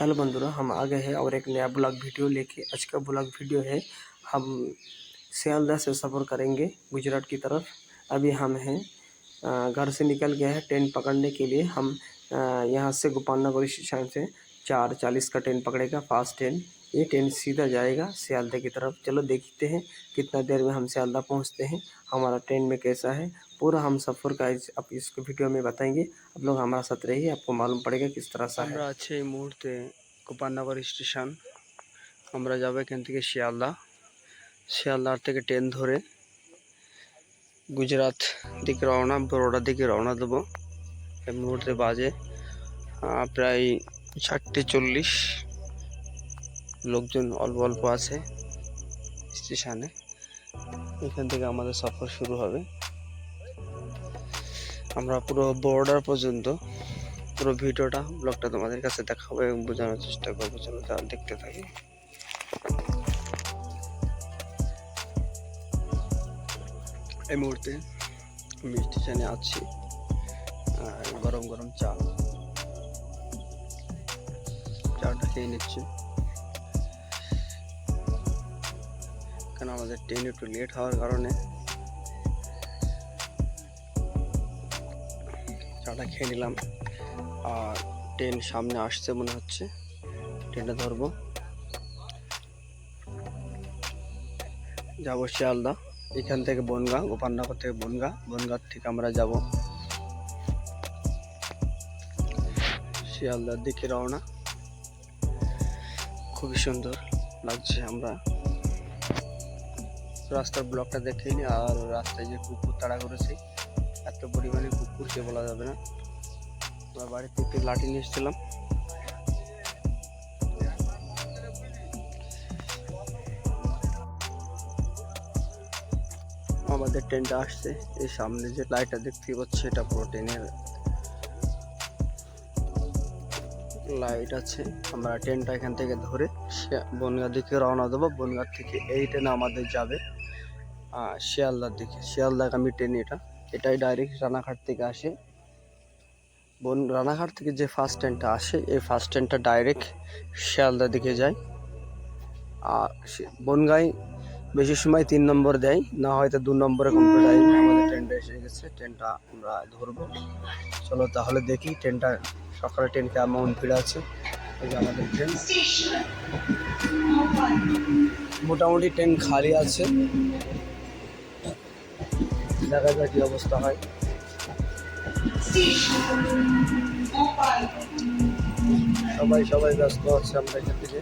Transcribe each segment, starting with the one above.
Hello बंधुरा, हम आ गए हैं और एक नया ब्लॉग वीडियो लेके। आज का ब्लॉग वीडियो है, हम सियालदह से सफ़र करेंगे गुजरात की तरफ़। अभी हम हैं घर से निकल गए हैं ट्रेन पकड़ने के लिए। हम यहाँ से गोपाल नगर स्टेशन से चार चालीस का ट्रेन पकड़ेगा फास्ट ट्रेन ये ट्रेन सीधा जाएगा सियालदह की तरफ़। चलो देखते हैं कितना देर में हम सियालदह पहुँचते हैं। हमारा ट्रेन में कैसा है पूरा हम सफ़र का इस, आप इस वीडियो में बताएंगे आप लोग हमारा साथ रहिए आपको मालूम पड़ेगा किस तरह से আমরা আছি এই মুহূর্তে গোপালনগর স্টেশন আমরা যাবো এখান থেকে শিয়ালদা শিয়ালদার থেকে ট্রেন ধরে গুজরাট দিকে রওনা বরোডার দিকে রওনা দেবো এই মুহূর্তে বাজে আহ, প্রায় চারটে চল্লিশ লোকজন অল্প অল্প আছে স্টেশনে এখান থেকে আমাদের সফর শুরু হবে আমরা পুরো বর্ডার পর্যন্ত পুরো ভিডিওটা ব্লগটা তোমাদের কাছে দেখাবো এবং বোঝানোর চেষ্টা করব। চলো তাহলে দেখতে থাকি। এই মুহূর্তে আমি স্টেশনে আছি গরম গরম চা। চাটা খেয়ে নিচ্ছি। কারণ আমাদের ট্রেন একটু লেট হওয়ার কারণে চাটা খেয়ে নিলাম। আর ট্রেন সামনে আসছে মনে হচ্ছে। ট্রেনটা ধরবো। যাব শিয়ালদা, এখান থেকে বনগা, গোপালনগর থেকে বনগা। বনগাঁ থেকে আমরা যাব। শিয়ালদার দিকে রওনা। খুবই সুন্দর লাগছে আমরা। রাস্তার ব্লকটা দেখেই নি, আর রাস্তায় যে কুকুর তাড়া করেছে এত পরিমাণে কুকুর সে বলা যাবে না। আমার বাড়িতে একটু লাঠি নিয়ে এসেছিলাম। আমাদের ট্রেনটা আসছে। এই সামনে যে লাইটটা দেখতে পাচ্ছি, এটা পুরো ট্রেনের লাইট আছে। আমরা ট্রেনটা এখান থেকে ধরে শি- বনগাঁ দিকে রওনা দেবো। বনগাঁ থেকে এই ট্রেন আমাদের যাবে শিয়ালদার দিকে। শিয়ালদাগামী ট্রেন এটা। এটাই ডাইরেক্ট রানাঘাট থেকে আসে। বন, রানাঘাট থেকে যে ফার্স্ট ট্রেনটা আসে, এই ফার্স্ট ট্রেনটা ডাইরেক্ট শিয়ালদা দিকে যায়। আর বনগাঁয় বেশি সময় তিন নম্বর দেয়, না হয়তো দু নম্বরে কমপ্লিট হয়। আমাদের ট্রেনটা এসে গেছে ট্রেনটা আমরা ধরবো। চলো তাহলে দেখি ট্রেনটা সকালে ট্রেন কেমন ভিড় আছে। আমাদের ট্রেন মোটামুটি ট্রেন খালি আছে। দেখা যাক কি অবস্থা হয়। সবাই সবাই ব্যস্ত আছে আমরা এখান থেকে।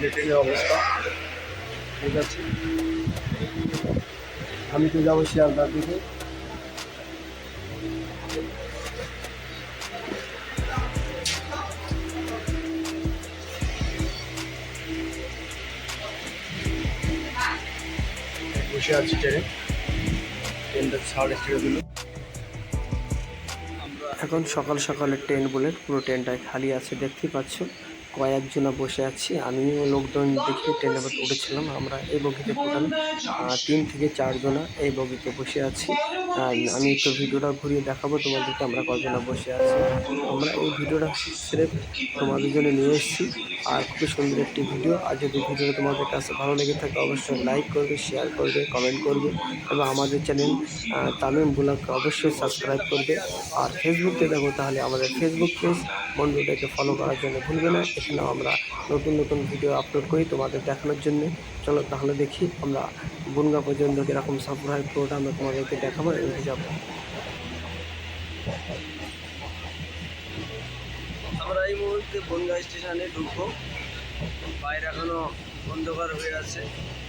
কিছু অবস্থা। ঠিক আছে। আমি তো যাব শিয়ালদার দিকে। বসে আছি ট্রেনে। ট্রেনটা ছেড়ে দিল এখন সকাল সকালে ট্রেন বলে পুরো ট্রেনটাই খালি আছে, দেখতেই পাচ্ছ। কয়েকজনা বসে আছি। আমিও লোকজন দেখে ট্রেনে উঠেছিলাম। আমরা এই বগিতে টোটাল তিন থেকে চারজনা এই বগিতে বসে আছি। আমি একটু ভিডিওটা ঘুরিয়ে দেখাবো তোমাদেরকে আমরা কজনা বসে আছি। আমরা এই ভিডিওটা স্রেফ তোমাদের জন্য নিয়ে এসেছি। আর খুবই সুন্দর একটি ভিডিও। আর যদি ভিডিওটা তোমাদের কাছে ভালো লেগে থাকে, অবশ্যই লাইক করবে শেয়ার করবে কমেন্ট করবে এবং আমাদের চ্যানেল তামিম ব্লগকে অবশ্যই সাবস্ক্রাইব করবে। আর ফেসবুকে দেখো তাহলে আমাদের ফেসবুক পেজ বন্ধুদেরকে ফলো করার জন্য ভুলবে না। এখানেও আমরা নতুন নতুন ভিডিও আপলোড করি তোমাদের দেখানোর জন্য। চলো তাহলে দেখি আমরা বনগা পর্যন্ত কীরকম হয় পুরোটা আমরা তোমাদেরকে দেখাবো এবং যাব। মুহূর্তে বনগাঁ স্টেশনে ঢুকবো। বাইরে এখনও অন্ধকার হয়ে আছে।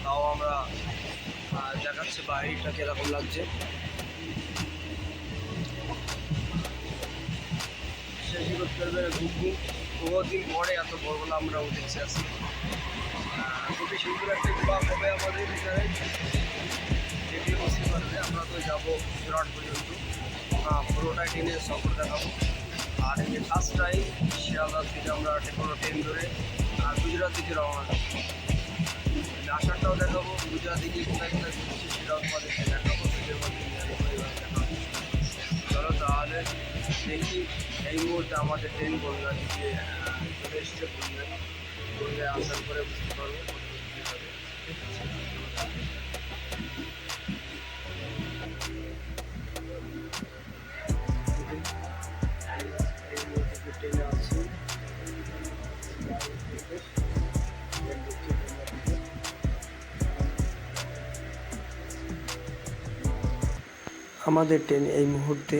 তাও আমরা দেখাচ্ছি বাইরেটা কীরকম লাগছে। শেষই করতে পারবে ঢুকবো বহুদিন পরে এত বড়বেলা আমরা উঠেছি আহ, খুবই সুন্দর একটা ব্লগ হবে আমাদের এখানে। দেখলে বুঝতে পারবে আমরা তো যাব বিরাট পর্যন্ত। আহ, পুরোটা ট্রেনের সফর দেখাবো। আর এই যে টাইম শিয়ালদা থেকে আমরা কোনো ট্রেন ধরে। আর গুজরাট দিকে রওনা আসারটাও দেখাবো গুজরাট দিকে কোথায় কোথায় ঘুরছি সেটাও তোমাদেরকে দেখাবো। দেখাবো। চলো তাহলে দেখি এই মুহূর্তে আমাদের ট্রেন দিকে আহ, চলে এসছে বনগায় বনগায় আসার পরে বুঝতে পারব। আমাদের ট্রেন এই মুহূর্তে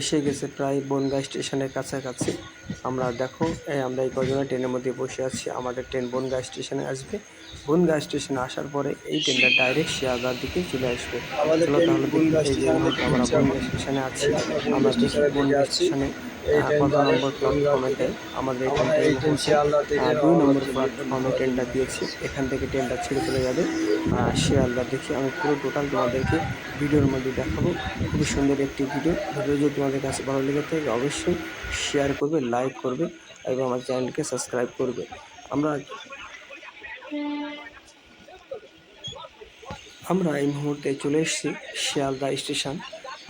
এসে গেছে প্রায় বনগাঁ স্টেশনের কাছাকাছি। আমরা দেখো এই আমরা এই কজনের ট্রেনের মধ্যে বসে আছি। আমাদের ট্রেন বনগাঁ স্টেশনে আসবে। বনগাঁ স্টেশনে আসার পরে এই ট্রেনটা ডাইরেক্ট শিয়ালদার দিকে চলে আসবে। চলো তাহলে আমরা বনগাঁ স্টেশনে আছি। আমরা দেখি বনগাঁ স্টেশনে কত নম্বর আমাদের এখান থেকে দুই নম্বর প্ল্যাটফর্মে ট্রেনটা দিয়েছি। এখান থেকে ট্রেনটা ছেড়ে চলে যাবে। আহ, শিয়ালদা দেখি আমি পুরো টোটাল তোমাদেরকে ভিডিওর মধ্যে দেখাবো। খুবই সুন্দর একটি ভিডিও ভিডিও যদি তোমাদের কাছে ভালো লেগে থাকে অবশ্যই শেয়ার করবে লাইক করবে এবং আমার চ্যানেলকে সাবস্ক্রাইব করবে। আমরা আমরা এই মুহূর্তে চলে এসেছি শিয়ালদা স্টেশন।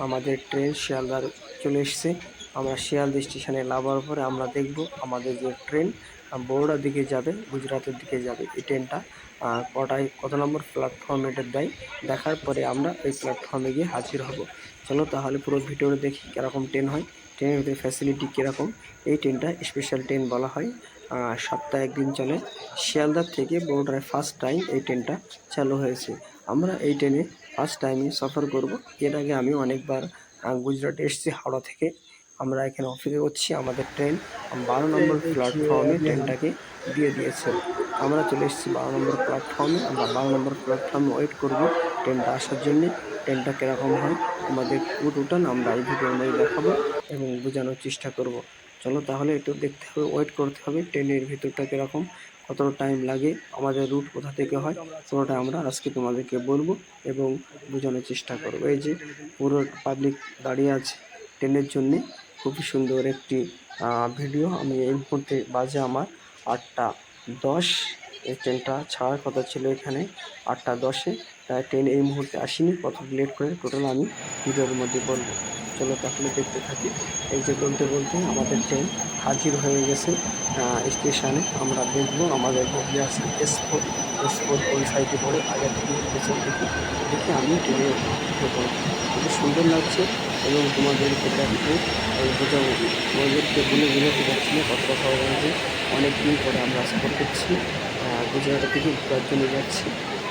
আমাদের ট্রেন শিয়ালদার চলে এসেছে। আমরা শিয়ালদা স্টেশনে নামার পরে আমরা দেখব আমাদের যে ট্রেন বড়োড়ার দিকে যাবে, গুজরাটের দিকে যাবে এই ট্রেনটা। কটায়, কত নম্বর প্ল্যাটফর্মে এটা দেয়? দেখার পরে আমরা ওই প্ল্যাটফর্মে গিয়ে হাজির হব। চলো তাহলে পুরো ভিডিওটা দেখি কীরকম ট্রেন হয়, ট্রেনের ভিতরে ফ্যাসিলিটি কীরকম। এই ট্রেনটা স্পেশাল ট্রেন বলা হয়। সপ্তাহে একদিন চলে। শিয়ালদার থেকে বড়োডায় ফার্স্ট টাইম এই ট্রেনটা চালু হয়েছে। আমরা এই ট্রেনে ফার্স্ট টাইমে সফর করব। এর আগে আমি অনেকবার গুজরাটে এসেছি, হাওড়া থেকে। আমরা এখানে অপেক্ষা করছি, আমাদের ট্রেন বারো নম্বর প্ল্যাটফর্মে ট্রেনটাকে দিয়ে দিয়েছে। আমরা চলে এসেছি বারো নম্বর প্ল্যাটফর্মে আমরা বারো নম্বর প্ল্যাটফর্মে ওয়েট করব ট্রেনটা আসার জন্যে। ট্রেনটা কীরকম হয়, আমাদের টোটাল আমরা এই ভিডিওর মধ্যে দেখাবো এবং বোঝানোর চেষ্টা করব। চলো তাহলে একটু দেখতে হবে ওয়েট করতে হবে ট্রেনের ভিতরটা কীরকম, কতটা টাইম লাগে, আমাদের রুট কোথা থেকে হয়, পুরোটা আমরা আজকে তোমাদেরকে বলব এবং বোঝানোর চেষ্টা করব। এই যে পুরো পাবলিক দাঁড়িয়ে আছে ট্রেনের জন্যে। খুবই সুন্দর একটি ভিডিও আমি এই মুহূর্তে বাজে আমার আটটা দশ। এই ট্রেনটা ছাড়ার কথা ছিল এখানে আটটা দশে। তাই ট্রেন এই মুহূর্তে আসেনি। কত লেট করে টোটাল আমি ভিডিওর মধ্যে বলব। চলো তাহলে দেখতে থাকি। এই যে বলতে বলতে আমাদের ট্রেন হাজির হয়ে গেছে স্টেশনে আমরা দেখব আমাদের বগি আছে এস ফোর এস কোন সাইডে পড়ে। আগে থেকে থেকে দেখে। আমি ট্রেনে খুবই সুন্দর লাগছে। এবং তোমাদের সেটাকে বোঝাবো তোমাদেরকে বলে বোঝাতে পারছি না কতটা সহজ হয়েছে অনেক দিন পরে আমরা সফর করছি গুজরাটের থেকে ঘোরার জন্য যাচ্ছি।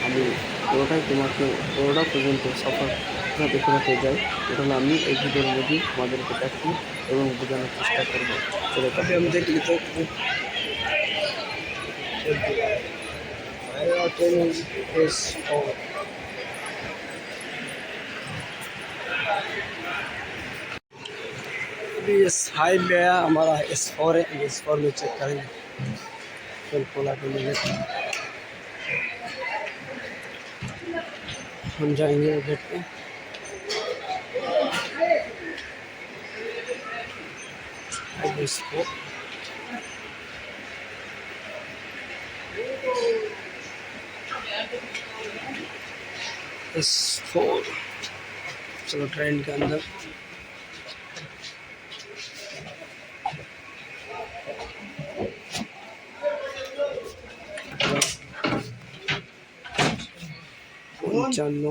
আমি পুরোটাই তোমাকে পুরোটা পর্যন্ত সফর কীভাবে ঘোরাতে যাই। এটা আমি এই ভিডিওর মধ্যে তোমাদেরকে দেখি এবং বোঝানোর চেষ্টা করব। চলে আমি দেখলি তো ট্রেন अभी एस फाइव गया हमारा एस फोर है एस फोर में चेक करेंगे। फिर खोला के मिले हम जाएँगे गेट पे। एस फोर चलो ट्रेन के अंदर। পঞ্চান্ন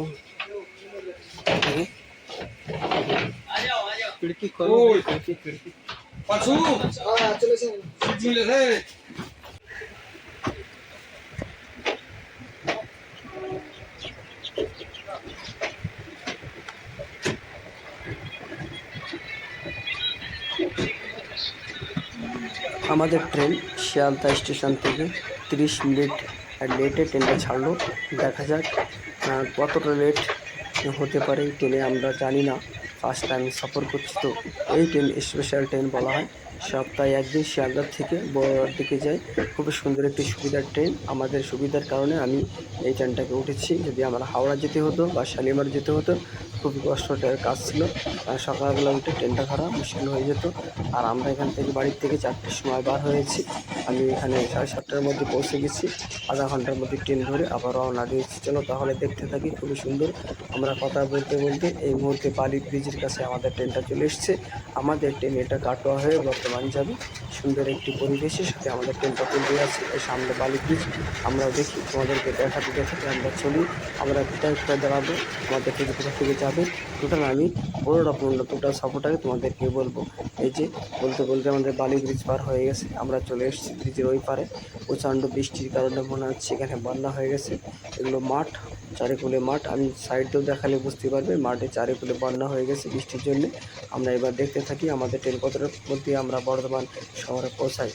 আমাদের ট্রেন শিয়ালদা স্টেশন থেকে তিরিশ মিনিট লেটে ট্রেনটা ছাড়লো। দেখা যাক কতটা লেট হতে পারে ট্রেনে আমরা জানি না। ফার্স্ট টাইম সফর করছি তো। এই ট্রেন স্পেশাল ট্রেন বলা হয়। সপ্তাহে একদিন শিয়ালদার থেকে বড়োয়ার দিকে যাই। খুবই সুন্দর একটি সুবিধার ট্রেন আমাদের সুবিধার কারণে আমি এই ট্রেনটাকে উঠেছি। যদি আমরা হাওড়া যেতে হতো বা শালিমার যেতে হতো, খুবই কষ্টকর কাজ ছিল। সকালবেলা উঠে ট্রেনটা ধরা মুশকিল হয়ে যেত। আর আমরা এখান থেকে বাড়ির থেকে চারটের সময় বার হয়েছি। আমি এখানে সাড়ে সাতটার মধ্যে পৌঁছে গেছি। আধা ঘণ্টার মধ্যে ট্রেন ধরে আবার রওনা দিয়েছি। চলো তাহলে দেখতে থাকি, খুবই সুন্দর। আমরা কথা বলতে বলতে এই মুহূর্তে বালি ব্রিজের কাছে আমাদের ট্রেনটা চলে এসছে। আমাদের ট্রেন এটা কাটোয়া হয়ে বর্তমান যাবে। সুন্দর একটি পরিবেশের সাথে আমাদের ট্রেনটা তুলতে আছে সামনে বালি ব্রিজ আমরা দেখি, তোমাদেরকে দেখাতে দেখাতে আমরা চলি। আমরা কোথায় কোথায় দাঁড়াবো, আমাদের থেকে কোথা থেকে যাবে। টোটাল আমি পুরোটা পূর্ণ টোটাল সফরটাকে তোমাদেরকে বলব। এই যে বলতে বলতে আমাদের বালি ব্রিজ পার হয়ে গেছে, আমরা চলে এসেছি ব্রিজের ওই পারে। প্রচণ্ড বৃষ্টির কারণে মনে হচ্ছে এখানে বন্যা হয়ে গেছে। এগুলো মাঠ চারিকুলে মাঠ। আমি সাইডেও দেখালে বুঝতে পারবে, মাঠে চারিকুলে বন্যা হয়ে গেছে বৃষ্টির জন্য। আমরা এবার দেখতে থাকি আমাদের ট্রেনপথের মধ্যে আমরা বর্ধমান শহরে পৌঁছাই।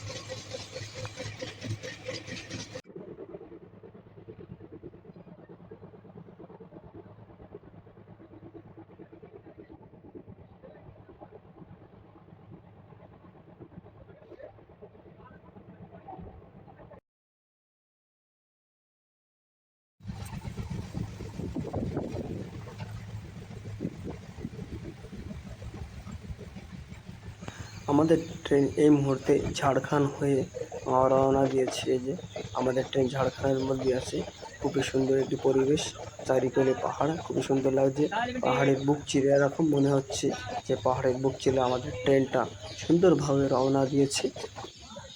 আমাদের ট্রেন এই মুহূর্তে ঝাড়খণ্ড হয়ে রওনা দিয়েছে যে আমাদের ট্রেন ঝাড়খণ্ডের মধ্যে আছে। খুবই সুন্দর একটি পরিবেশ চারিকোণে পাহাড়। খুবই সুন্দর লাগছে। পাহাড়ের বুক চিরে এরকম মনে হচ্ছে যে পাহাড়ের বুক চিরে আমাদের ট্রেনটা সুন্দরভাবে রওনা দিয়েছে।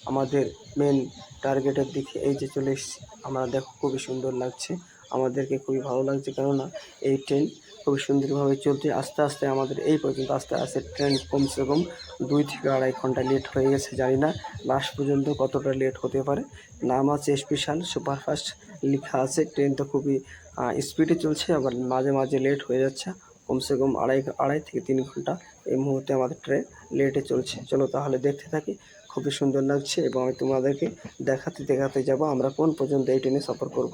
আমাদের মেন টার্গেটের দিকে এই যে চলে এসেছি। আমরা দেখো খুবই সুন্দর লাগছে। আমাদেরকে খুবই ভালো লাগছে কেননা এই ট্রেন খুবই সুন্দরভাবে চলছে। আস্তে আস্তে আমাদের এই পর্যন্ত আস্তে আস্তে ট্রেন কমসে কম দুই থেকে আড়াই ঘণ্টা লেট হয়ে গেছে, জানি না। লাস্ট পর্যন্ত কতটা লেট হতে পারে। নাম আছে স্পেশাল সুপারফাস্ট লেখা আছে। ট্রেন তো খুবই স্পিডে চলছে, আবার মাঝে মাঝে লেট হয়ে যাচ্ছে। কমসে কম আড়াই আড়াই থেকে তিন ঘণ্টা এই মুহূর্তে আমাদের ট্রেন লেটে চলছে। চলো তাহলে দেখতে থাকি, খুবই সুন্দর লাগছে এবং আমি তোমাদেরকে দেখাতে দেখাতে যাব আমরা কোন পর্যন্ত এই ট্রেনে সফর করব।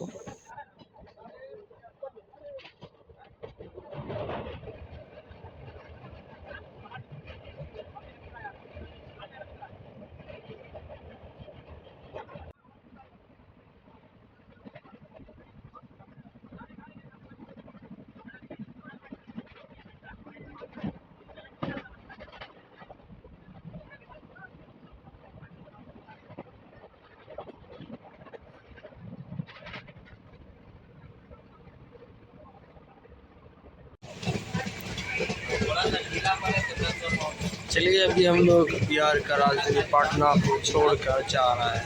चलिए, अभी हम लोग बिहार का राजधानी पटना को छोड़ कर जा रहा है।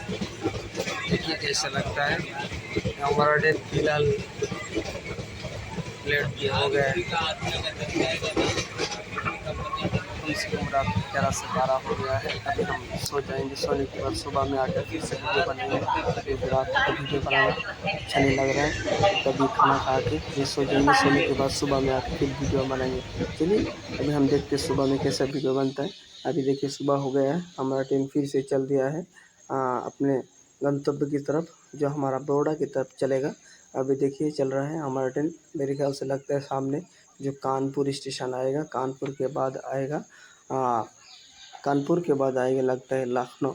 देखिए कैसा लगता है। हमारा डेट फ़िलहाल लेट भी हो गया है। ग्यारह से बारह हो गया है अभी हम सो जाएँगे सोने के बाद सुबह में आकर फिर से वीडियो बनाएँगे। फिर रात को वीडियो बनाना अच्छा नहीं लग रहा है कभी खाना खा के फिर सो जाएँगे। सोने के बाद सुबह में आकर फिर वीडियो बनाएँगे। चलिए अभी हम देखते हैं सुबह में कैसा वीडियो बनता है। अभी देखिए सुबह हो गया है हमारा ट्रेन फिर से चल दिया है आ, अपने गंतव्य की तरफ़ जो हमारा बड़ौदा की तरफ़ चलेगा। अभी देखिए चल रहा है हमारा ट्रेन मेरे ख्याल से लगता है सामने जो कानपुर स्टेशन आएगा कानपुर के बाद आएगा कानपुर के बाद आएगा लगता है लखनऊ।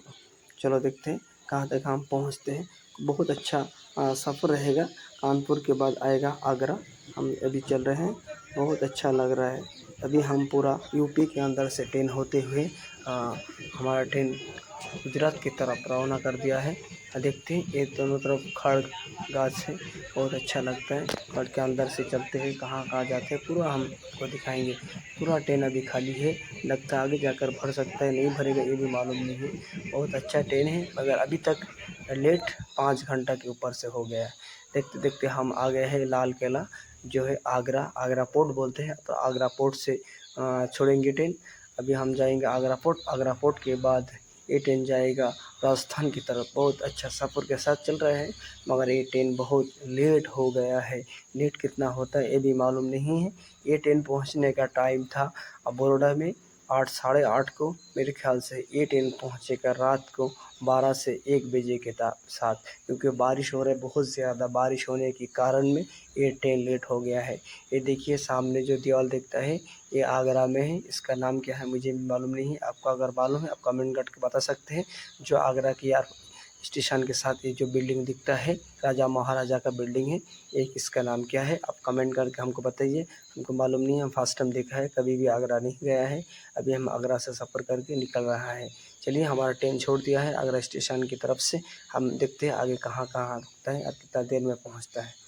चलो देखते हैं कहाँ तक हम पहुँचते हैं। बहुत अच्छा सफ़र रहेगा। कानपुर के बाद आएगा आगरा। हम अभी चल रहे हैं। बहुत अच्छा लग रहा है। अभी हम पूरा यूपी के अंदर से ट्रेन होते हुए आ, हमारा ट्रेन गुजरात की तरफ़ रवाना कर दिया है। देखते हैं। ये दोनों तरफ़ खड़ गाछ है, बहुत अच्छा लगता है। खड़ के अंदर से चलते हैं, कहाँ कहाँ जाते हैं, पूरा हम आपको दिखाएँगे। पूरा ट्रेन अभी खाली है, लगता है आगे जाकर भर सकता है, नहीं भरेगा, ये भी मालूम नहीं है। बहुत अच्छा ट्रेन है, मगर अभी तक लेट पाँच घंटा के ऊपर से हो गया है। देखते देखते हम आ गए हैं लाल किला, जो है आगरा। आगरा पोर्ट बोलते हैं तो आगरा पोर्ट से छोड़ेंगे ट्रेन। अभी हम जाएँगे आगरा पोर्ट। आगरा पोर्ट के बाद ये ट्रेन जाएगा राजस्थान की तरफ़। बहुत अच्छा सफ़र के साथ चल रहा है, मगर ये ट्रेन बहुत लेट हो गया है। लेट कितना होता है, ये भी मालूम नहीं है। ये ट्रेन पहुँचने का टाइम था अब बड़ोड़ा में। आठ, साढ़े आठ को मेरे ख्याल से ए ट्रेन पहुँचेगा रात को बारह से एक बजे के साथ, क्योंकि बारिश हो रहा है, बहुत ज़्यादा बारिश होने के कारण में ये ट्रेन लेट हो गया है। ये देखिए, सामने जो दीवार दिखता है, ये आगरा में है, इसका नाम क्या है मुझे मालूम नहीं है, आपको अगर मालूम है, आप कमेंट करके बता सकते हैं, जो आगरा की स्टेशन के साथ ये जो बिल्डिंग दिखता है, राजा महाराजा का बिल्डिंग है एक इसका नाम क्या है, आप कमेंट करके हमको बताइए। हमको मालूम नहीं है, हम फ़र्स्ट टाइम देखा है, कभी भी आगरा नहीं गया है। अभी हम आगरा से सफ़र करके निकल रहा है। चलिए, हमारा ट्रेन छोड़ दिया है, आगरा स्टेशन की तरफ़ से। हम देखते हैं आगे कहाँ कहाँ रुकता है और कितना देर में पहुँचता है।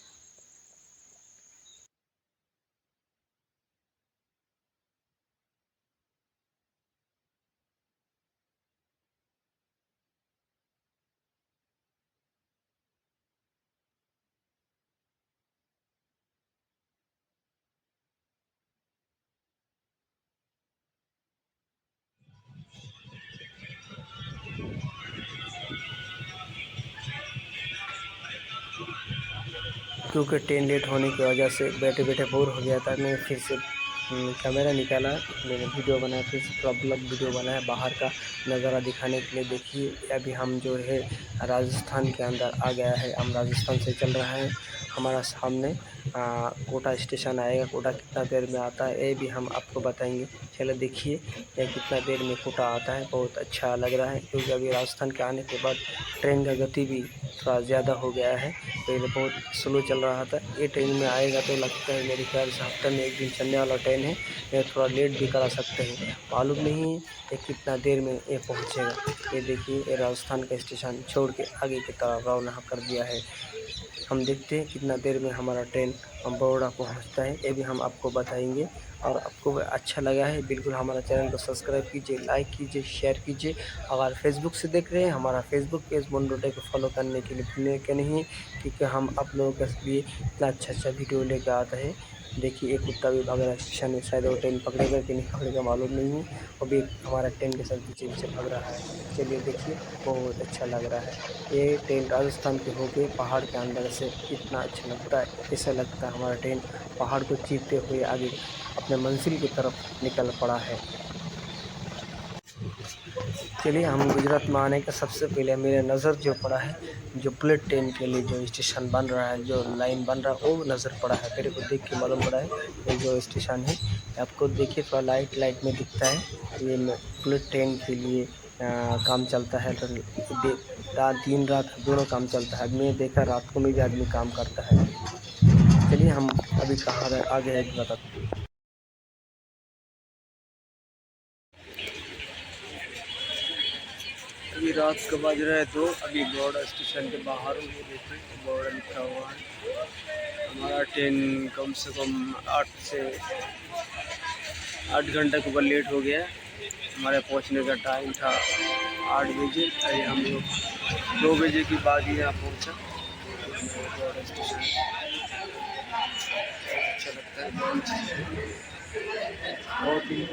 क्योंकि ट्रेन लेट होने की वजह से बैठे बैठे बोर हो गया था मैं फिर से हम्म, कैमरा निकाला मैंने वीडियो बनाया फिर थोड़ा ब्लॉग वीडियो बनाया बाहर का नज़ारा दिखाने के लिए देखिए अभी हम जो है राजस्थान के अंदर आ गया है हम राजस्थान से चल रहा है हमारा सामने आ, कोटा स्टेशन आएगा कोटा कितना देर में आता है ये भी हम आपको बताएँगे चलो देखिए ये कितना देर में कोटा आता है बहुत अच्छा लग रहा है क्योंकि अभी राजस्थान के आने के बाद ट्रेन का गति भी थोड़ा ज़्यादा हो गया है। पहले बहुत स्लो चल रहा था। ये ट्रेन में आएगा तो लगता है मेरे ख्याल से हफ़्ते में एक दिन चलने वाला ट्रेन है। ये थोड़ा लेट भी करा सकते हैं। मालूम नहीं है ये कितना देर में ये पहुँचेगा। ये देखिए, ये राजस्थान का स्टेशन छोड़ के आगे की तरफ़ रवाना कर दिया है। हम देखते हैं कितना देर में हमारा ट्रेन बड़ौदा पहुँचता है। ये भी हम आपको बताएँगे। और आपको अच्छा लगा है, बिल्कुल हमारा चैनल को सब्सक्राइब कीजिए, लाइक कीजिए, शेयर कीजिए। अगर फेसबुक से देख रहे हैं, हमारा फेसबुक पेज मोनडोटे को फॉलो करने के लिए भूलने के नहीं, क्योंकि हम आप लोगों के लिए इतना अच्छा अच्छा वीडियो लेकर आता है। देखिए, एक कुत्ता भी भाग रहा है शीशा में, शायद वो ट्रेन पकड़ेगा कि नहीं पकड़ेगा मालूम नहीं है। और भी हमारा ट्रेन के साथ पीछे पीछे भाग रहा है। चलिए देखिए, बहुत अच्छा लग रहा है। ये ट्रेन राजस्थान के होके पहाड़ के अंदर से इतना अच्छा लगता है, ऐसा लगता है हमारा ट्रेन पहाड़ को चीरते हुए आगे अपने मंजिल की तरफ़ निकल पड़ा है। चलिए हम गुजरात में आने का सबसे पहले मेरे नज़र जो पड़ा है जो बुलेट ट्रेन के लिए जो स्टेशन बन रहा है जो लाइन बन रहा है वो नज़र पड़ा है। मेरे को देख के मालूम पड़ा है ये जो स्टेशन है आपको देखिए थोड़ा लाइट लाइट में दिखता है। ये बुलेट ट्रेन के लिए आ, काम चलता है। तो रात दिन रात दोनों काम चलता है। मैं देखा रात को में भी आदमी काम करता है। चलिए हम अभी कहाँ आगे है बताते हैं। अभी रात का बज रहा है तो अभी बड़ौदा स्टेशन के बाहर हूँ, ये देखिए लिखा हुआ है। हमारा ट्रेन कम से कम आठ से आठ घंटे के ऊपर लेट हो गया हमारे पहुँचने का टाइम था आठ बजे अभी हम लोग दो बजे के बाद ही यहाँ पहुँचा। बड़ौदा स्टेशन। अच्छा लगता है, बहुत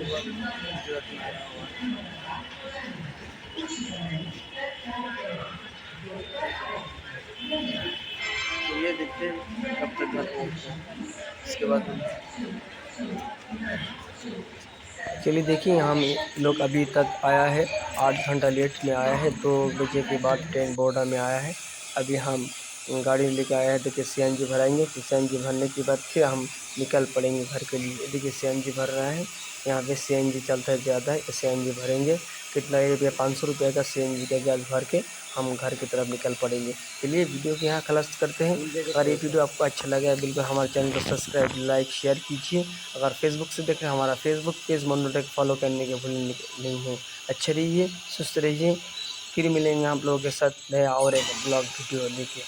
हुआ है तो ये देखते हैं कब तक घर इसके बाद चलिए देखिए, हम लोग अभी तक आया है, आठ घंटा लेट में आया है, दो बजे के बाद ट्रेन बोर्डा में आया है। अभी हम गाड़ी लेके आए हैं, देखिए सी एन जी भराएँगे फिर सी एन जी भरने के बाद फिर हम निकल पड़ेंगे घर के लिए। देखिए सी एन जी भर रहा है, यहाँ पे सी एन जी चलता है ज़्यादा है सी एन जी भरेंगे। कितना ही रुपया, पाँच सौ रुपये का सी का गैस भर के हम घर की तरफ़ निकल पड़ेंगे। चलिए वीडियो के यहाँ खलास करते हैं। अगर ये वीडियो आपको अच्छा लगा है, बिल्कुल हमारे चैनल को सब्सक्राइब लाइक शेयर कीजिए। अगर फेसबुक से देख रहे हैं, हमारा फेसबुक पेज मनोटेक फॉलो करने के भूल नहीं है। अच्छे रहिए, सुस्त रहिए। फिर मिलेंगे आप लोगों के साथ नया और एक ब्लॉग वीडियो लेके।